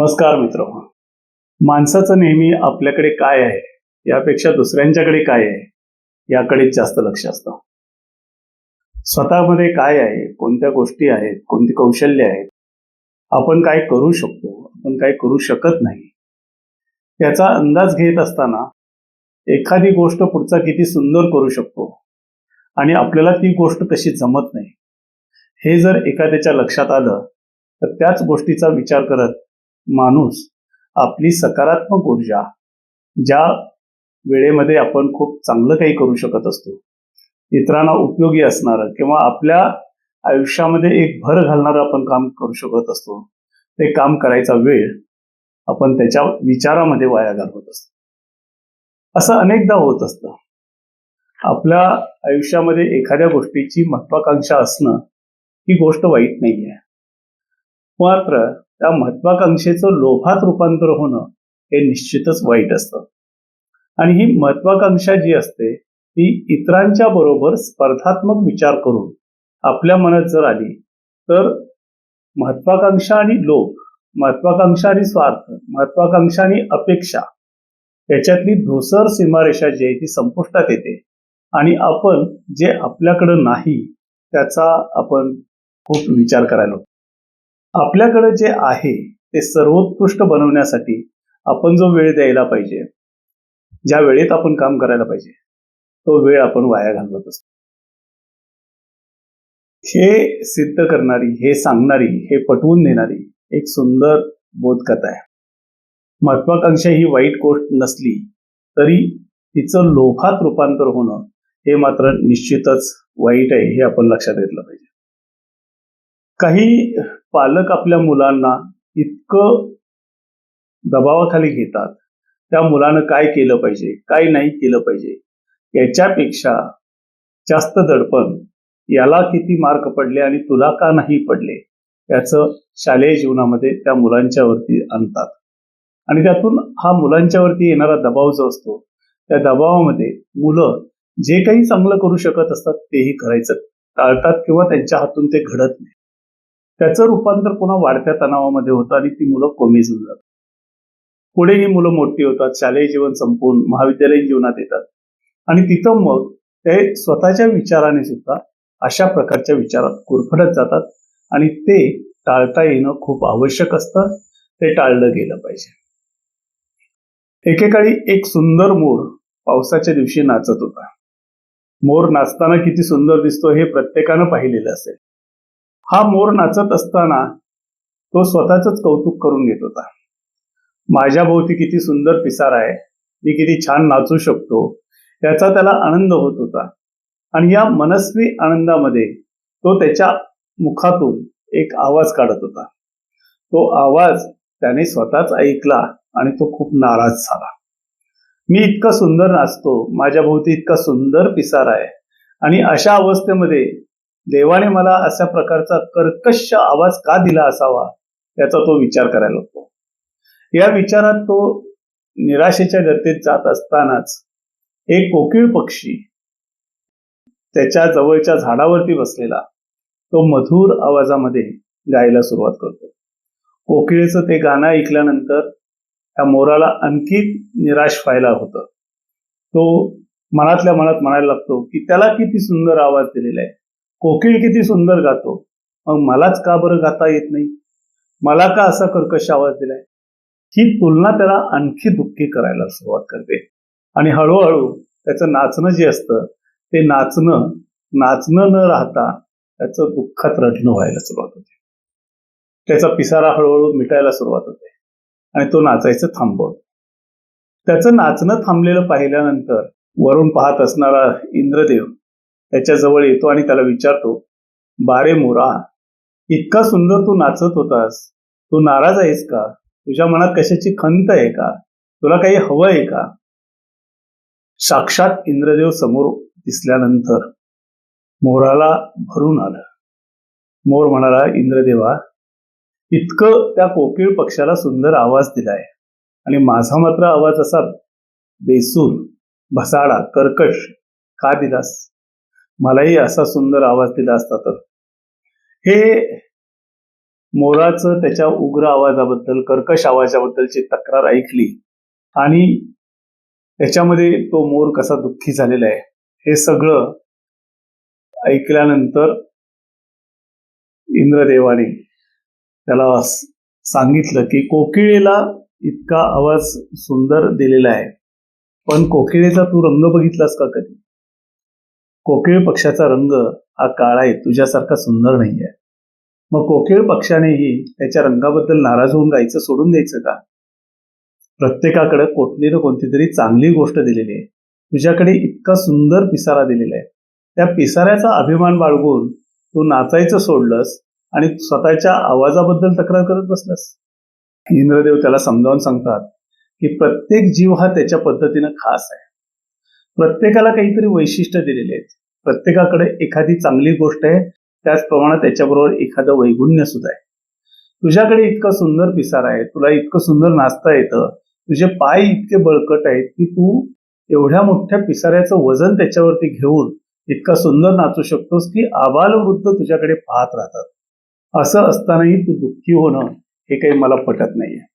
नमस्कार मित्र. माणसाचं नेहमी आपल्याकडे काय आहे? यापेक्षा दुसऱ्यांच्याकडे काय आहे? याकडेच जास्त लक्ष असतं. स्वतःमध्ये काय आहे? कोणत्या गोष्टी आहेत? कोणती कौशल्य आहेत? आपण काय करू शकतो? आपण काय करू शकत नाही? याचा अंदाज घेत असताना एखादी गोष्ट पुढचा किती सुंदर करू शकतो? आणि आपल्याला ती गोष्ट कशी जमत नाही? हे जर एखाद्याच्या लक्षात आलं तर त्याच गोष्टीचा विचार करत माणूस आपली सकारात्मक ऊर्जा ज्या वेळेमध्ये आपण खूप चांगलं काही करू शकत असतो इतरांना उपयोगी असणारं किंवा आपल्या आयुष्यामध्ये एक भर घालणारं आपण काम करू शकत असतो ते काम करायचा वेळ आपण त्याच्या विचारामध्ये वाया घालवत असतो. असं अनेकदा होत असतं. आपल्या आयुष्यामध्ये एखाद्या गोष्टीची महत्वाकांक्षा असणं ही गोष्ट वाईट नाहीये. मात्र त्या महत्वाकांक्षेचं लोभात रूपांतर होणं हे निश्चितच वाईट असतं. आणि ही महत्वाकांक्षा जी असते ती इतरांच्या बरोबर स्पर्धात्मक विचार करून आपल्या मनात जर आली तर महत्वाकांक्षा आणि लोभ महत्वाकांक्षा आणि स्वार्थ महत्वाकांक्षा आणि अपेक्षा याच्यातली धुसर सीमारेषा जी आहे ती संपुष्टात येते. आणि आपण जे आपल्याकडं नाही त्याचा आपण खूप विचार करायला होतो आपल्याकडे जे आहे ते सर्वोत्कृष्ट बनवण्यासाठी आपण जो वेळ द्यायला पाहिजे ज्या वेळेत आपण काम करायला पाहिजे तो वेळ आपण वाया घालवत असतो. हे सिद्ध करणारी हे सांगणारी हे पटवून देणारी एक सुंदर बोधकथा आहे. महत्वाकांक्षा ही वाईट गोष्ट नसली तरी तिचं लोभात रूपांतर होणं हे मात्र निश्चितच वाईट आहे हे आपण लक्षात घेतलं पाहिजे. काही पालक आपल्या मुलांना इतकं दबावाखाली घेतात. त्या मुलानं काय केलं पाहिजे काय नाही केलं पाहिजे याच्यापेक्षा जास्त दडपण याला किती मार्क पडले आणि तुला का नाही पडले याचं शालेय जीवनामध्ये त्या मुलांच्यावरती आणतात. आणि त्यातून हा मुलांच्यावरती येणारा दबाव जो असतो त्या दबावामध्ये मुलं जे काही चांगलं करू शकत असतात तेही करायचं टाळतात किंवा त्यांच्या हातून ते घडत नाही. त्याचं रूपांतर पुन्हा वाढत्या तणावामध्ये होतं आणि ती मुलं कमी जातात पुढे ही मुलं मोठी होतात शालेय जीवन संपून महाविद्यालयीन जीवनात येतात. आणि तिथं मग ते स्वतःच्या विचाराने सुद्धा अशा प्रकारच्या विचारात कुरफडत जातात आणि ते टाळता येणं खूप आवश्यक असतं ते टाळलं गेलं पाहिजे. एकेकाळी एक सुंदर मोर पावसाच्या दिवशी नाचत होता. मोर नाचताना किती सुंदर दिसतो हे प्रत्येकानं पाहिलेलं असेल. हा मोर नाचत असताना तो स्वतःच कौतुक करून घेत होता. माझ्या भोवती किती सुंदर पिसार आहे. मी किती छान नाचू शकतो. याचा त्याला आनंद होत होता. आणि या मनस्वी आनंदामध्ये तो त्याच्या मुखातून एक आवाज काढत होता. तो आवाज त्याने स्वतःच ऐकला आणि तो खूप नाराज झाला. मी इतका सुंदर नाचतो. माझ्या भोवती इतका सुंदर पिसार आहे. आणि अशा अवस्थेमध्ये देवाने मला अशा प्रकारचा कर्कश आवाज का दिला असावा याचा तो विचार करायला लागतो या विचारात तो निराशेच्या गर्तेत जात असतानाच एक कोकिळ पक्षी त्याच्या जवळच्या झाडावरती बसलेला तो मधुर आवाजामध्ये गायला सुरुवात करतो. कोकिळेचं ते गाणं ऐकल्यानंतर त्या मोराला आणखी निराश व्हायला होतं. तो मनातल्या मनात म्हणायला लागतो की त्याला किती सुंदर आवाज दिलेला आहे. कोकिळ किती सुंदर गातो. मग मलाच का बरं गाता येत नाही? मला का असा कर्कश आवाज दिलाय? ही तुलना त्याला आणखी दुःखी करायला सुरुवात करते. आणि हळूहळू त्याचं नाचणं जे असतं ते नाचणं नाचणं न राहता त्याचं दुःखात रडणं व्हायला सुरुवात होते. त्याचा पिसारा हळूहळू मिटायला सुरुवात होते. आणि तो नाचायचं थांबवतो. त्याचं नाचणं थांबलेलं पाहिल्यानंतर वरून पाहत असणारा इंद्रदेव त्याच्याजवळ येतो आणि त्याला विचारतो बारे मोरा इतका सुंदर तू नाचत होतास. तू नाराज आहेस का? तुझ्या मनात कशाची खंत आहे का? तुला काही हवं आहे का? साक्षात इंद्रदेव समोर दिसल्यानंतर मोराला भरून आलं. मोर म्हणाला इंद्रदेवा इतकं त्या कोकिळ पक्षाला सुंदर आवाज दिलाय आणि माझा मात्र आवाज असा बेसूर भसाडा कर्कश का दिलास? मलाही असा सुंदर आवाज दिला असता तर. हे मोराचं त्याच्या उग्र आवाजाबद्दल कर्कश आवाजाबद्दलची तक्रार ऐकली आणि त्याच्यामध्ये तो मोर कसा दुःखी झालेला आहे हे सगळं ऐकल्यानंतर इंद्रदेवाने त्याला सांगितलं की कोकिळेला इतका आवाज सुंदर दिलेला आहे पण कोकिळेचा तू रंग बघितलास का कधी? कोकिळ पक्षाचा रंग हा काळा आहे तुझ्यासारखा सुंदर नाही आहे मग कोकिळ पक्षानेही त्याच्या रंगाबद्दल नाराज होऊन गायचं सोडून द्यायचं का? प्रत्येकाकडे कोणती ना कोणती तरी चांगली गोष्ट दिलेली आहे. तुझ्याकडे इतका सुंदर पिसारा दिलेला आहे. त्या पिसाऱ्याचा अभिमान बाळगून तू नाचायचं सोडलंस आणि स्वतःच्या आवाजाबद्दल तक्रार करत बसलास. इंद्रदेव त्याला समजावून सांगतात की प्रत्येक जीव हा त्याच्या पद्धतीनं खास आहे. प्रत्येकाला काहीतरी वैशिष्ट्य दिलेले आहेत. प्रत्येकाकडे एखादी चांगली गोष्ट आहे त्याचप्रमाणे त्याच्याबरोबर एखादं वैगुण्य सुद्धा आहे. तुझ्याकडे इतकं सुंदर पिसार आहे तुला इतकं सुंदर नाचता येतं तुझे पाय इतके बळकट आहेत की तू एवढ्या मोठ्या पिसाऱ्याचं वजन त्याच्यावरती घेऊन इतका सुंदर नाचू शकतोस की आबालवृद्ध तुझ्याकडे पाहत राहतात. असं असतानाही तू दुःखी होणं हे काही मला पटत नाहीये.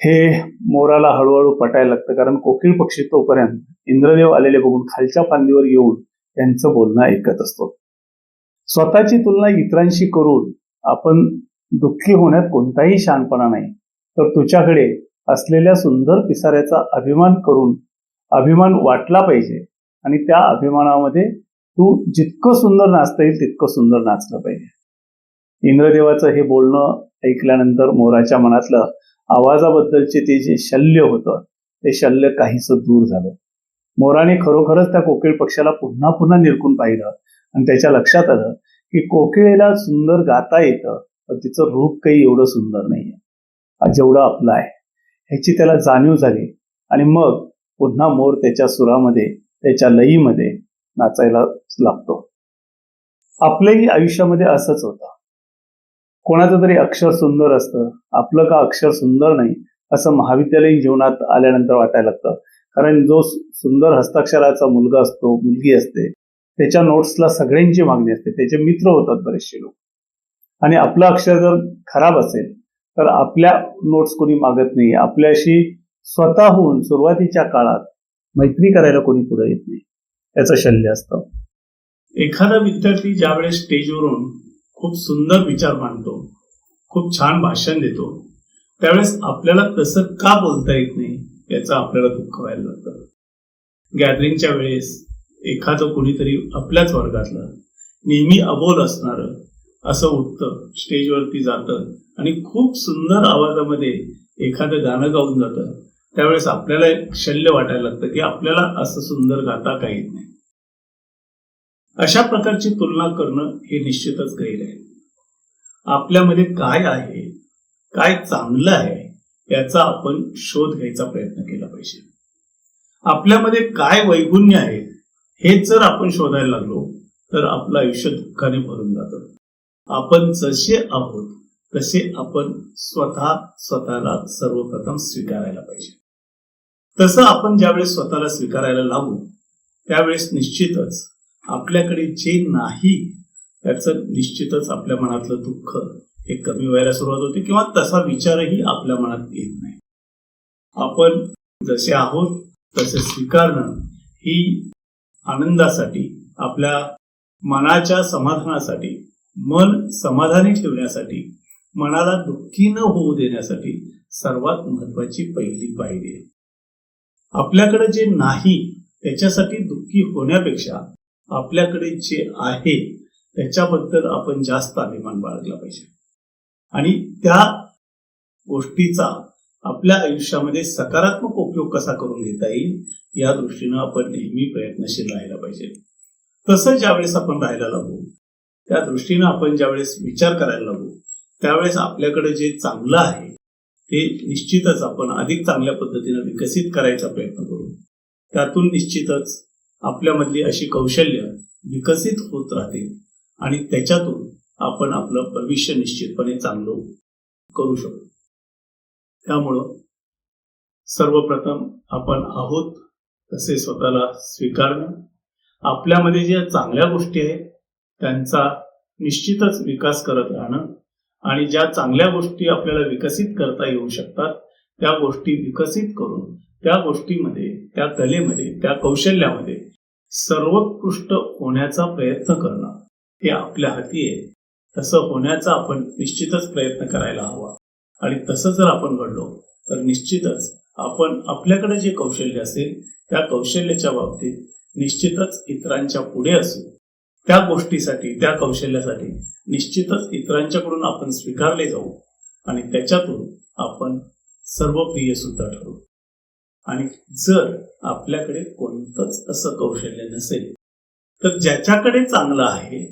हे मोराला हळूहळू पटायला लागतं. कारण कोकिळ पक्षी तोपर्यंत इंद्रदेव आलेले बघून खालच्या फांदीवर येऊन त्यांचं बोलणं ऐकत असतो. स्वतःची तुलना इतरांशी करून आपण दुःखी होण्यात कोणताही शहाणपणा नाही. तर तुझ्याकडे असलेल्या सुंदर पिसाऱ्याचा अभिमान करून अभिमान वाटला पाहिजे आणि त्या अभिमानामध्ये तू जितकं सुंदर नाचता येईल तितकं सुंदर नाचलं पाहिजे. इंद्रदेवाचं हे बोलणं ऐकल्यानंतर मोराच्या मनातलं आवाजाबद्दलचे ते जे शल्य होतं ते शल्य काहीसं दूर झालं. मोराने खरोखरच त्या कोकिळ पक्षाला पुन्हा पुन्हा निरखून पाहिलं आणि त्याच्या लक्षात आलं की कोकिळेला सुंदर गाता येतं पण तिचं रूप काही एवढं सुंदर नाहीये. जेवढं आपलं आहे ह्याची त्याला जाणीव झाली आणि मग पुन्हा मोर त्याच्या सुरामध्ये त्याच्या लईमध्ये नाचायला लागतो. आपल्याही आयुष्यामध्ये असंच होतं. कोणाचं तरी अक्षर सुंदर असतं. आपलं का अक्षर सुंदर नाही असं महाविद्यालयीन जीवनात आल्यानंतर वाटायला लागतं. कारण जो सुंदर हस्ताक्षराचा मुलगा असतो मुलगी असते त्याच्या नोट्सला सगळ्यांची मागणी असते. त्याचे मित्र होतात बरेचसे लोक. आणि आपलं अक्षर जर खराब असेल तर आपल्या नोट्स कोणी मागत नाही. आपल्याशी स्वतःहून सुरुवातीच्या काळात मैत्री करायला कोणी पुढे येत नाही. याचं शल्य असतं. एखादा विद्यार्थी ज्यावेळेस स्टेजवरून खूप सुंदर विचार मांडतो. खूप छान भाषण देतो. त्यावेळेस आपल्याला तसं का बोलता येत नाही याचं आपल्याला दुःख व्हायला लागतं. गॅदरिंगच्या वेळेस एखादं कोणीतरी आपल्याच वर्गातलं नेहमी अबोल असणार असं उठतं स्टेजवरती जातं आणि खूप सुंदर आवाजामध्ये एखादं गाणं गाऊन जातं. त्यावेळेस आपल्याला एक शल्य वाटायला लागतं की आपल्याला असं सुंदर गाता का येत नाही. अशा प्रकारची तुलना करणं हे निश्चितच गैर आहे. आपल्यामध्ये काय आहे काय चांगलं आहे याचा आपण शोध घ्यायचा प्रयत्न केला पाहिजे. आपल्यामध्ये काय वैगुण्य आहे हे जर आपण शोधायला लागलो तर आपलं आयुष्य दुःखाने भरून जातं. आपण जसे आहोत तसे आपण स्वतः स्वतःला सर्वप्रथम स्वीकारायला पाहिजे. तसं आपण ज्यावेळेस स्वतःला स्वीकारायला लागू त्यावेळेस निश्चितच आपल्याकडे जे नाही त्याचं निश्चितच आपल्या मनातलं दुःख हे कमी व्हायला सुरुवात होते किंवा तसा विचारही आपल्या मनात येत नाही. आपण जसे आहोत तसे स्वीकारणं ही आनंदासाठी आपल्या मनाच्या समाधानासाठी मन समाधानी ठेवण्यासाठी मनाला दुःखी न होऊ देण्यासाठी सर्वात महत्वाची पहिली पायरी आहे. आपल्याकडे जे नाही त्याच्यासाठी दुःखी होण्यापेक्षा आपल्याकडे जे आहे त्याच्याबद्दल आपण जास्त अभिमान बाळगला पाहिजे. आणि त्या गोष्टीचा आपल्या आयुष्यामध्ये सकारात्मक उपयोग कसा करून घेता येईल या दृष्टीनं आपण नेहमी प्रयत्नशील राहायला पाहिजे. तसं ज्यावेळेस आपण राहायला लागू त्या दृष्टीनं आपण ज्यावेळेस विचार करायला लागू त्यावेळेस आपल्याकडे जे चांगलं आहे ते निश्चितच आपण अधिक चांगल्या पद्धतीनं विकसित करायचा प्रयत्न करू. त्यातून निश्चितच आपल्यामधली अशी कौशल्य विकसित होत राहते आणि त्याच्यातून आपण आपलं भविष्य निश्चितपणे चांगलं करू शकतो. त्यामुळं सर्वप्रथम आपण आहोत तसे स्वतःला स्वीकारणं. आपल्यामध्ये ज्या चांगल्या गोष्टी आहेत त्यांचा निश्चितच विकास करत राहणं आणि ज्या चांगल्या गोष्टी आपल्याला विकसित करता येऊ शकतात त्या गोष्टी विकसित करून त्या गोष्टीमध्ये त्या कलेमध्ये त्या कौशल्यामध्ये सर्वोत्कृष्ट होण्याचा प्रयत्न करणं हे आपल्या हाती आहे. तसं होण्याचा आपण निश्चितच प्रयत्न करायला हवा. आणि तसं जर आपण घडलो तर निश्चितच आपण आपल्याकडे जे कौशल्य असेल त्या कौशल्याच्या बाबतीत निश्चितच इतरांच्या पुढे असू. त्या गोष्टीसाठी त्या कौशल्यासाठी निश्चितच इतरांच्याकडून आपण स्वीकारले जाऊ आणि त्याच्यातून आपण सर्वप्रिय सुद्धा ठरू. आणि जर आपल्याकडे कोणतंच असं कौशल्य नसेल तर ज्याच्याकडे चांगलं आहे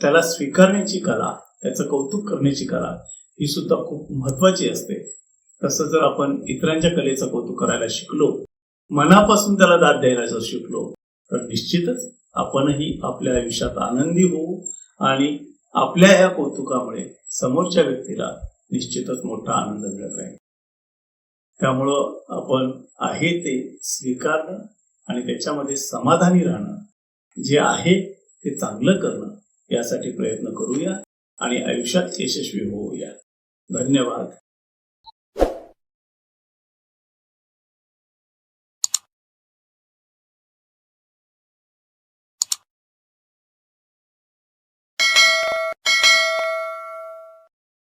त्याला स्वीकारण्याची कला त्याचं कौतुक करण्याची कला ही सुद्धा खूप महत्वाची असते. तसं जर आपण इतरांच्या कलेचं कौतुक करायला शिकलो मनापासून त्याला दाद द्यायला जर शिकलो तर निश्चितच आपणही आपल्या आयुष्यात आनंदी होऊ आणि आपल्या या कौतुकामुळे समोरच्या व्यक्तीला निश्चितच मोठा आनंद मिळत राहील. त्यामुळं आपण आहे ते स्वीकारणं आणि त्याच्यामध्ये समाधानी राहणं जे आहे ते चांगलं करणं यासाठी प्रयत्न करूया आणि आयुष्यात यशस्वी होऊया. धन्यवाद.